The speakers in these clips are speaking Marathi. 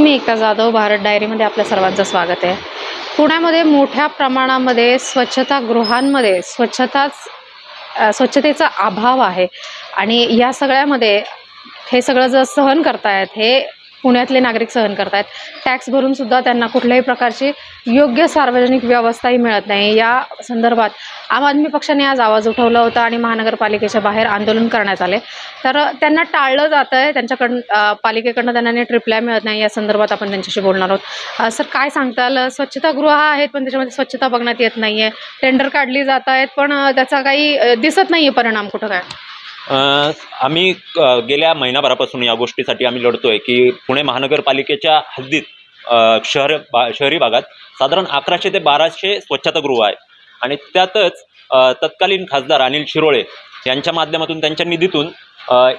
मी एका जाधव भारत डायरीमध्ये आपल्या सर्वांचं स्वागत आहे. पुण्यामध्ये मोठ्या प्रमाणामध्ये स्वच्छतागृहांमध्ये स्वच्छताच स्वच्छतेचा अभाव आहे. आणि या सगळ्यामध्ये हे सगळं जर सहन करतायत हे पुण्यातले नागरिक सहन करतायत. टॅक्स भरून सुद्धा त्यांना कुठल्याही प्रकारची योग्य सार्वजनिक व्यवस्थाही मिळत नाही. या संदर्भात आम आदमी पक्षाने आज आवाज उठवला होता आणि महानगरपालिकेच्या बाहेर आंदोलन करण्यात आले. तर त्यांना टाळलं जातं आहे त्यांच्याकडून पालिकेकडनं त्यांना नीट रिप्लाय मिळत नाही. या संदर्भात आपण त्यांच्याशी बोलणार आहोत. सर काय सांगताल? स्वच्छतागृह आहेत पण त्याच्यामध्ये स्वच्छता बघण्यात येत नाही आहे टेंडर काढली जात आहेत पण त्याचा काही दिसत नाही आहे परिणाम कुठं काय? आम्ही गेल्या महिनाभरापासून या गोष्टीसाठी आम्ही लढतोय की पुणे महानगरपालिकेच्या हद्दीत शहर बा शहरी भागात साधारण अकराशे ते बाराशे स्वच्छतागृह आहे. आणि त्यातच तत्कालीन खासदार अनिल शिरोळे यांच्या माध्यमातून त्यांच्या निधीतून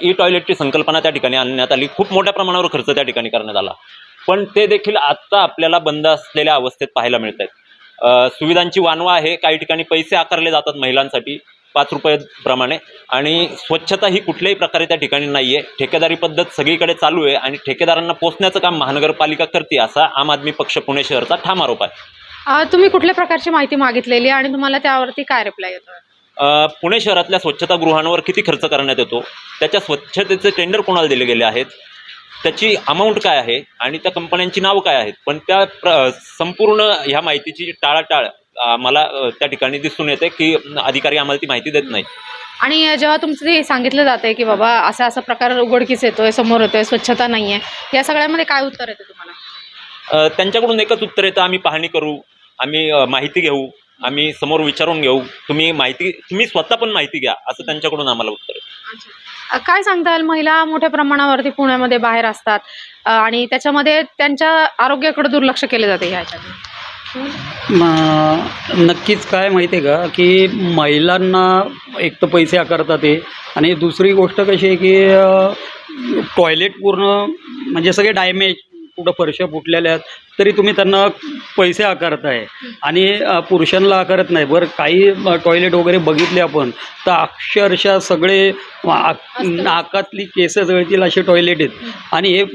ई टॉयलेटची संकल्पना त्या ठिकाणी आणण्यात आली. खूप मोठ्या प्रमाणावर खर्च त्या ठिकाणी करण्यात आला. पण ते देखील आत्ता आपल्याला बंद असलेल्या अवस्थेत पाहायला मिळत आहेत सुविधांची वानवा आहे. काही ठिकाणी पैसे आकारले जातात महिलांसाठी. पाच रुपये प्रमाणे. आणि स्वच्छता ही कुठल्याही प्रकारे त्या ठिकाणी नाही आहे ठेकेदारी पद्धत सगळीकडे चालू आहे आणि ठेकेदारांना पोचण्याचं काम महानगरपालिका करते असा आम आदमी पक्ष पुणे शहरचा ठाम आरोप आहे. तुम्ही कुठल्या प्रकारची माहिती मागितलेली आहे आणि तुम्हाला त्यावरती काय रिप्लाय येतो पुणे शहरातल्या स्वच्छतागृहांवर किती खर्च करण्यात येतो? त्याच्या स्वच्छतेचे टेंडर कोणाला दिले गेले आहेत? त्याची अमाऊंट काय आहे? आणि त्या कंपन्यांची नावं काय आहेत? पण त्या प्र संपूर्ण ह्या माहितीची टाळाटाळ मला त्या ठिकाणी दिसून येते की अधिकारी आम्हाला ती माहिती देत नाही आणि जेव्हा तुमचं हे सांगितलं जातं की बाबा असा असा प्रकार उघडकीस येतोय समोर येतोय स्वच्छता नाही आहे या सगळ्यामध्ये काय उत्तर येतं तुम्हाला? त्यांच्याकडून एकच उत्तर येतं आम्ही पाहणी करू आम्ही माहिती घेऊ आम्ही समोर विचारून घेऊ तुम्ही माहिती तुम्ही स्वतः पण माहिती घ्या असं त्यांच्याकडून आम्हाला उत्तर अ, काय सांगताल महिला मोठ्या प्रमाणावरती पुण्यामध्ये बाहेर असतात आणि त्याच्यामध्ये त्यांच्या आरोग्याकडे दुर्लक्ष केले जाते ह्याच्यात. नक्कीच काय माहिती आहे का की महिलांना एक तर पैसे आकारतात ते आणि दुसरी गोष्ट कशी आहे की टॉयलेट पूर्ण म्हणजे सगळे डायमेज कुठं फरशा फुटलेल्या आहेत तरी तुम्ही त्यांना पैसे आकारताय. आणि पुरुषांना आकारत नाही. बरं काही टॉयलेट वगैरे बघितले आपण तर अक्षरशः सगळे नाकातली केस जळतील असे टॉयलेट आहेत. आणि हे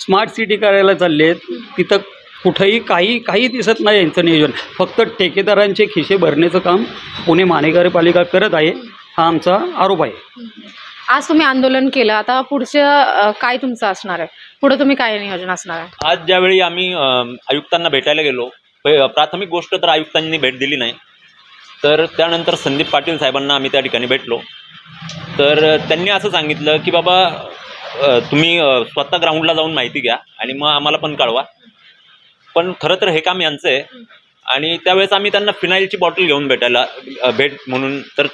स्मार्ट सिटी करायला चालले आहेत तिथं कुठंही काही काही दिसत नाही यांचं नियोजन. फक्त ठेकेदारांचे खिसे भरण्याचं काम पुणे महानगरपालिका करत आहे हा आमचा आरोप आहे. आज तुम्ही आंदोलन केलं आता पुढचं अ, काय तुमचं असणार आहे? पुढे तुम्ही काय नियोजन असणार आहे? आज ज्यावेळी आम्ही अ, आयुक्तांना भेटायला गेलो प- प्राथमिक गोष्ट तर आयुक्तांनी भेट दिली नाही. तर त्यानंतर संदीप पाटील साहेबांना आम्ही त्या ठिकाणी भेटलो. तर त्यांनी असं सांगितलं की बाबा अ, तुम्ही अ, स्वतः ग्राउंडला जाऊन माहिती घ्या आणि मग आम्हाला पण कळवा. पण खरं तर हे काम यांचं आहे. आणि त्यावेळेस आम्ही त्यांना फिनाईलची बॉटल घेऊन भेटायला भेट म्हणून तर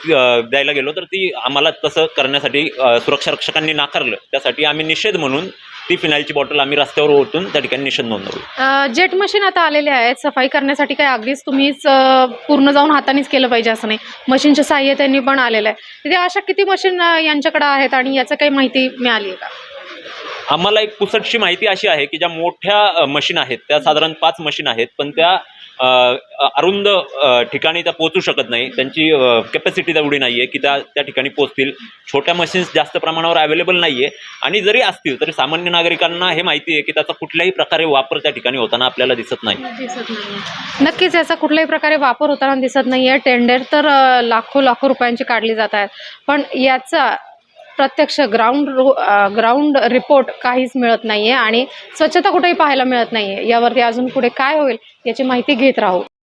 द्यायला गेलो. तर ती आम्हाला तसं करण्यासाठी सुरक्षा रक्षकांनी नाकारलं. त्यासाठी आम्ही निषेध म्हणून ती फिनाईलची बॉटल आम्ही रस्त्यावर ओतून त्या ठिकाणी निषेध नोंदवलो. जेट मशीन आता आलेले आहेत. सफाई करण्यासाठी काय अगदीच तुम्हीच पूर्ण जाऊन हातानेच केलं पाहिजे असं नाही. मशीनच्या सहाय्यतेने पण आलेलं आहे. तिथे अशा किती मशीन यांच्याकडे आहेत आणि याचं काही माहिती मिळाली आहे का? आम्हाला एक पुसटशी माहिती अशी आहे की ज्या मोठ्या मशीन आहेत त्या साधारण पाच मशीन आहेत पण त्या अरुंद ठिकाणी त्या पोचू शकत नाही. त्यांची कॅपॅसिटी तेवढी नाही आहे की त्या त्या ठिकाणी पोचतील छोट्या मशीन्स जास्त प्रमाणावर अवेलेबल नाही आहे आणि जरी असतील तरी सामान्य नागरिकांना हे माहिती आहे की त्याचा कुठल्याही प्रकारे वापर त्या ठिकाणी होताना आपल्याला दिसत नाही. नक्कीच याचा कुठल्याही प्रकारे वापर होताना दिसत नाही आहे टेंडर तर लाखो लाखो रुपयांची काढली जात आहेत. पण याचा प्रत्यक्ष ग्राउंड रो ग्राउंड रिपोर्ट काहीच मिळत नाही आहे आणि स्वच्छता कुठेही पाहायला मिळत नाही आहे यावरती अजून पुढे काय होईल याची माहिती घेत राहू.